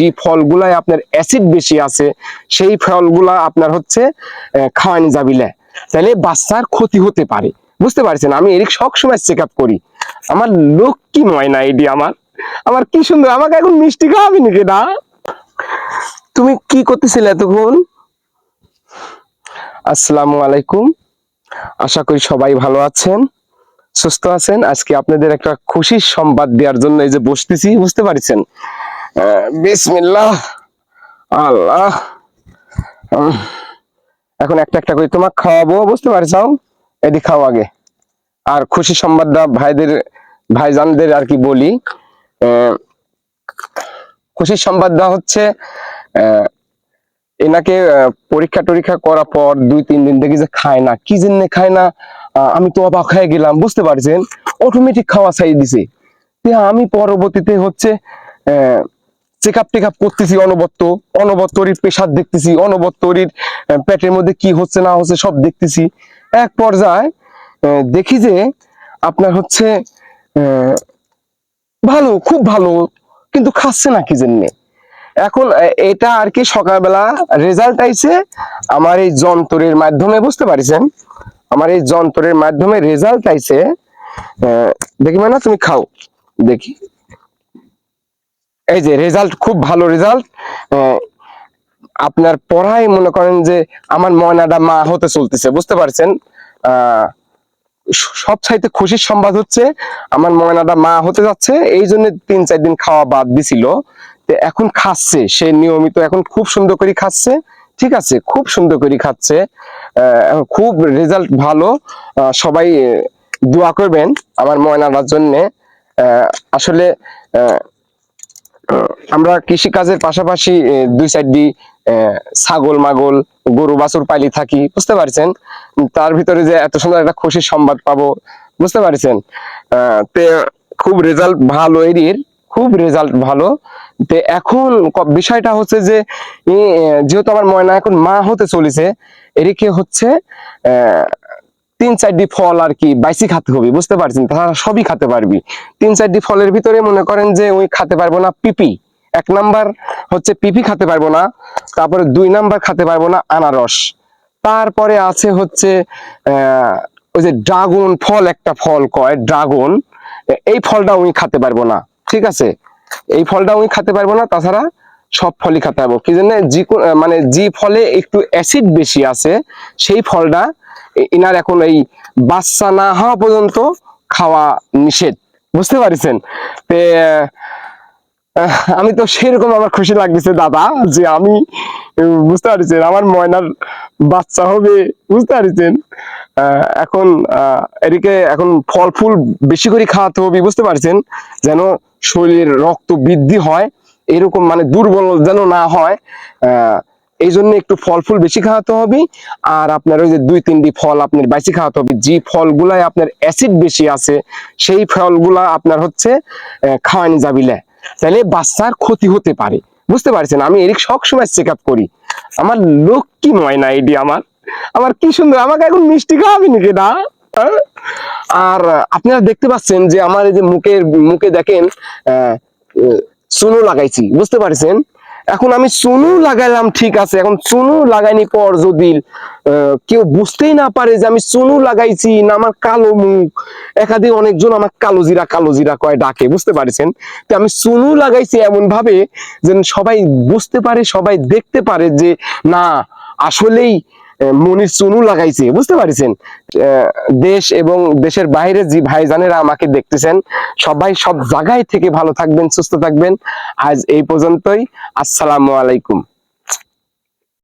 যে ফলগুলায় আপনার অ্যাসিড বেশি আছে, সেই ফলগুলা আপনার হচ্ছে খাওয়ানি যাবিলে তাহলে বাচ্চার ক্ষতি হতে পারে। বুঝতে পারছেন? আমি এরিক সবসময় চেক আপ করি। আমার লক্ষ্মী ময়না এটি আমার? আমার কি সুন্দর, আমাকে এখন মিষ্টি খাওয়াবি নাকি না? তুমি কি করতেছিলে এতক্ষণ? আসসালামু আলাইকুম। আশা করি সবাই ভালো আছেন, সুস্থ আছেন। আজকে আপনাদের একটা খুশির সংবাদ দেওয়ার জন্য এই যে বসতেছি, বুঝতে পারছেন? বিসমিল্লাহ। আল্লাহ। এখন একটা একটা করে তোমাকে খাওয়াবো বুঝতে পারছ এদি খাও আগে। আর খুশি সংবাদটা ভাইদের ভাইজানদের আর কি বলি। আহ, খুশির সংবাদটা হচ্ছে আহ, এনাকে পরীক্ষা টরীক্ষা করার পর দুই তিন দিন দেখি যে খায় না। কি জন্য খায় না? আমি তো অবাক হয়ে গেলাম বুঝতে পারছেন? অটোমেটিক খাওয়া চাই দিছে। আমি পরবর্তীতে হচ্ছে চেক আপ টেক আপ করতেছি অনবত্ত অনবত্তরির প্রেশার দেখতেছি অনবত্তরির পেটের মধ্যে কি হচ্ছে, না হচ্ছে সব দেখতেছি। এক পর্যায়ে দেখি যে আপনার হচ্ছে ভালো, খুব ভালো, কিন্তু খাচ্ছে না কি জন্যে? এখন এটা আর কি সকালবেলা রেজাল্ট আইছে, আমার এই যন্ত্রের মাধ্যমে, বুঝতে পারছেন? আমার এই যন্ত্রের মাধ্যমে রেজাল্ট আইছে দেখি না তুমি খাও, দেখি। এই যে রেজাল্ট খুব ভালো রেজাল্ট আপনার পড়াই মনে করেন যে আমার ময়নাটা মা হতে চলতেছে, বুঝতে পারছেন? সব চাইতে খুশির সংবাদ হচ্ছে আমার ময়নাটা মা হতে যাচ্ছে, এই জন্য তিন চার দিন খাওয়া বাদ দিছিল। এখন খাচ্ছে, সে নিয়মিত এখন খুব সুন্দর করে খাচ্ছে, ঠিক আছে? খুব সুন্দর করে খাচ্ছে। খুব রেজাল্ট ভালো। সবাই দোয়া করবেন আমার ময়নাটার জন্যে। আসলে আমরা কৃষি কাজের পাশাপাশি দুই সাইডটি ছাগল, মাগল, গরু, বাছুর পালি থাকি, বুঝতে পারছেন? তার ভিতরে যে এত সুন্দর একটা খুশির সংবাদ পাবো, বুঝতে পারছেন? তে খুব রেজাল্ট ভালো এরির, খুব রেজাল্ট ভালো। তে এখন বিষয়টা হচ্ছে যে যেহেতু আমার ময়না এখন মা হতে চলেছে, এরিকে হচ্ছে তিন চারটি ফল আর কি বাইসি খেতে হবে, বুঝতে পারছেন? তারা সবই খেতে পারবি। তিন চারটি ফলের ভিতরে মনে করেন যে ওই খেতে পারব না পিপি। এক নাম্বার হচ্ছে পিপি খেতে পারব না, তারপরে দুই নাম্বার খেতে পারব না আনারস। তারপরে আছে হচ্ছে ওই যে ড্রাগন ফল একটা ফল কয়, ড্রাগন এই ফলটা উনি খেতে পারব না, ঠিক আছে? এই ফলটা উনি খেতে পারব না, তাছাড়া সব ফলই খেতে হবে। কি জন্য? কো- মানে যে ফলে একটু অ্যাসিড বেশি আছে, সেই ফলটা ইনার এখন এই বাচ্চা না হওয়া পর্যন্ত খাওয়া নিষেধ। বুঝতে পারছেন? আমি তো সেরকম আমার খুশি লাগতেছে, দাদা, যে আমি বুঝতে পারছেন? আমার ময়নার বাচ্চা হবে, বুঝতে পারছেন? এখন এদিকে এখন ফল ফুল বেশি করে খাওয়াতে হবে, বুঝতে পারছেন? যেন শরীরের রক্ত বৃদ্ধি হয় এরকম মানে দুর্বল যেন না হয় এই জন্য একটু ফল ফুল বেশি খাওয়াতে হবে। আর আপনার ওই যে দুই, তিনটি ফল আপনার বেশি খাওয়াতে হবে। যে ফলগুলায় আপনার অ্যাসিড বেশি আছে, সেই ফলগুলা আপনার হচ্ছে খাওয়ানি যাবিলে তাহলে বাচ্চার ক্ষতি হতে পারে। বুঝতে পারছেন? আমি এরিক সবসময় চেক আপ করি। আমার লক্ষ্মী ময়না এটি আমার। আমার কি সুন্দর, আমাকে এখন মিষ্টি খাওয়াবি নাকি না? হ্যাঁ? আর আপনারা দেখতে পাচ্ছেন যে আমার এই যে মুখের, মুখে দেখেন চুনো লাগাইছি, বুঝতে পারছেন? এখন আমি চুনু লাগাইলাম ঠিক আছে। এখন চুনু লাগাইনি পর যদি কেউ বুঝতেই না পারে যে আমি চুনু লাগাইছি না আমার কালো মুখ। একাধিক অনেকজন আমার কালো জিরা কালো জিরা কয়, ডাকে, বুঝতে পারছেন? তো আমি চুনু লাগাইছি এমন ভাবে যেন সবাই বুঝতে পারে, সবাই দেখতে পারে যে, না, আসলেই মনির চুনু লাগাইছে, বুঝতে পারছেন? দেশ এবং দেশের বাইরে যে ভাইজানেরা আমাকে দেখতেছেন, সবাই সব জায়গায় থেকে ভালো থাকবেন, সুস্থ থাকবেন। আজ এই পর্যন্তই। আসসালামু আলাইকুম।